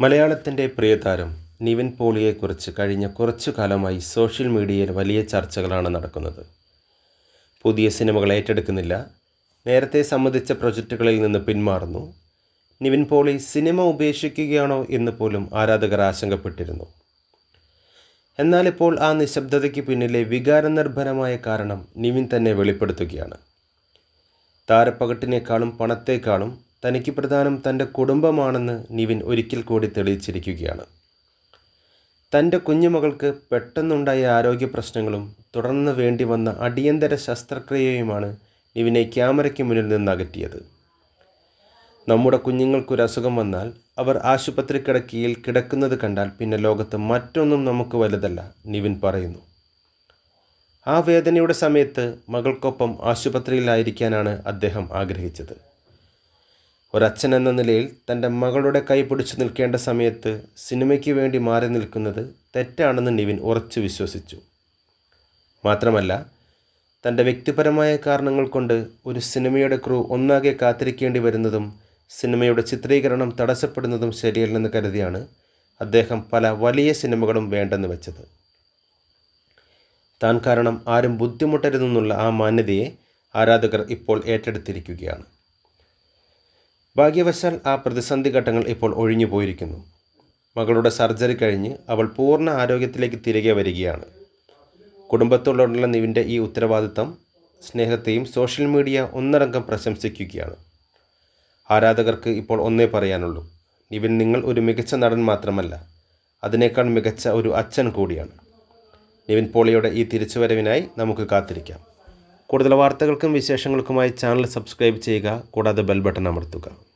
മലയാളത്തിന്റെ പ്രിയതാരം നിവിൻ പോളിയെക്കുറിച്ച് കഴിഞ്ഞ കുറച്ചു കാലമായി സോഷ്യൽ മീഡിയയിൽ വലിയ ചർച്ചകളാണ് നടക്കുന്നത്. പുതിയ സിനിമകൾ ഏറ്റെടുക്കുന്നില്ല. നേരത്തെ സംബന്ധിച്ച പ്രൊജക്റ്റുകളിൽ നിന്ന് പിന്മാറുന്നു. നിവിൻ പോളി സിനിമ ഉപേക്ഷിക്കുകയാണോ എന്ന് പോലും ആരാധകർ ആശങ്കപ്പെട്ടിരുന്നു. എന്നാൽ ഇപ്പോൾ ആ നിശബ്ദതയ്ക്ക് പിന്നിലെ വികാരനിർഭരമായ കാരണം നിവിൻ തന്നെ വെളിപ്പെടുത്തുകയാണ്. താരപ്പകട്ടിനേക്കാളും പണത്തേക്കാളും തനിക്ക് പ്രധാനം തന്റെ കുടുംബമാണെന്ന് നിവിൻ ഒരിക്കൽ കൂടി തെളിയിച്ചിരിക്കുകയാണ്. തന്റെ കുഞ്ഞുമകൾക്ക് പെട്ടെന്നുണ്ടായ ആരോഗ്യ പ്രശ്നങ്ങളും തുടർന്ന് വേണ്ടി വന്ന അടിയന്തര ശസ്ത്രക്രിയയുമാണ് നിവിനെ ക്യാമറയ്ക്ക് മുന്നിൽ നിന്ന് അകറ്റിയത്. നമ്മുടെ കുഞ്ഞുങ്ങൾക്കൊരു അസുഖം വന്നാൽ അവർ ആശുപത്രി കിടക്കിയിൽ കിടക്കുന്നത് കണ്ടാൽ പിന്നെ ലോകത്ത് മറ്റൊന്നും നമുക്ക് വലുതല്ല നിവിൻ പറയുന്നു. ആ വേദനയുടെ സമയത്ത് മകൾക്കൊപ്പം ആശുപത്രിയിലായിരിക്കാനാണ് അദ്ദേഹം ആഗ്രഹിച്ചത്. ഒരച്ഛൻ എന്ന നിലയിൽ തന്റെ മകളുടെ കൈ പിടിച്ചു നിൽക്കേണ്ട സമയത്ത് സിനിമയ്ക്ക് വേണ്ടി മാറി നിൽക്കുന്നത് തെറ്റാണെന്ന് നിവിൻ ഉറച്ചു വിശ്വസിച്ചു. മാത്രമല്ല തന്റെ വ്യക്തിപരമായ കാരണങ്ങൾ കൊണ്ട് ഒരു സിനിമയുടെ ക്രൂ ഒന്നാകെ കാത്തിരിക്കേണ്ടി വരുന്നതും സിനിമയുടെ ചിത്രീകരണം തടസ്സപ്പെടുന്നതും ശരിയല്ലെന്ന് കരുതിയാണ് അദ്ദേഹം പല വലിയ സിനിമകളും വേണ്ടെന്ന് വെച്ചത്. താൻ കാരണം ആരും ബുദ്ധിമുട്ടരുതെന്നുള്ള ആ മാന്യതയെ ആരാധകർ ഇപ്പോൾ ഏറ്റെടുത്തിരിക്കുകയാണ്. ഭാഗ്യവശാൽ ആ പ്രതിസന്ധി ഘട്ടങ്ങൾ ഇപ്പോൾ ഒഴിഞ്ഞു പോയിരിക്കുന്നു. മകളുടെ സർജറി കഴിഞ്ഞ് അവൾ പൂർണ ആരോഗ്യത്തിലേക്ക് തിരികെ വരികയാണ്. കുടുംബത്തോടുള്ള നിവിന്റെ ഈ ഉത്തരവാദിത്തം സ്നേഹത്തെയും സോഷ്യൽ മീഡിയ ഒന്നടങ്കം പ്രശംസിക്കുകയാണ്. ആരാധകർക്ക് ഇപ്പോൾ ഒന്നേ പറയാനുള്ളൂ നിവിൻ നിങ്ങൾ ഒരു മികച്ച നടൻ മാത്രമല്ല അതിനേക്കാൾ മികച്ച ഒരു അച്ഛൻ കൂടിയാണ്. നിവിൻ പോളിയുടെ ഈ തിരിച്ചുവരവിനായി നമുക്ക് കാത്തിരിക്കാം. കൂടുതൽ വാർത്തകൾക്കും വിശേഷങ്ങൾക്കുമായി ചാനൽ സബ്സ്ക്രൈബ് ചെയ്യുക. കൂടാതെ ബെൽ ബട്ടൺ അമർത്തുക.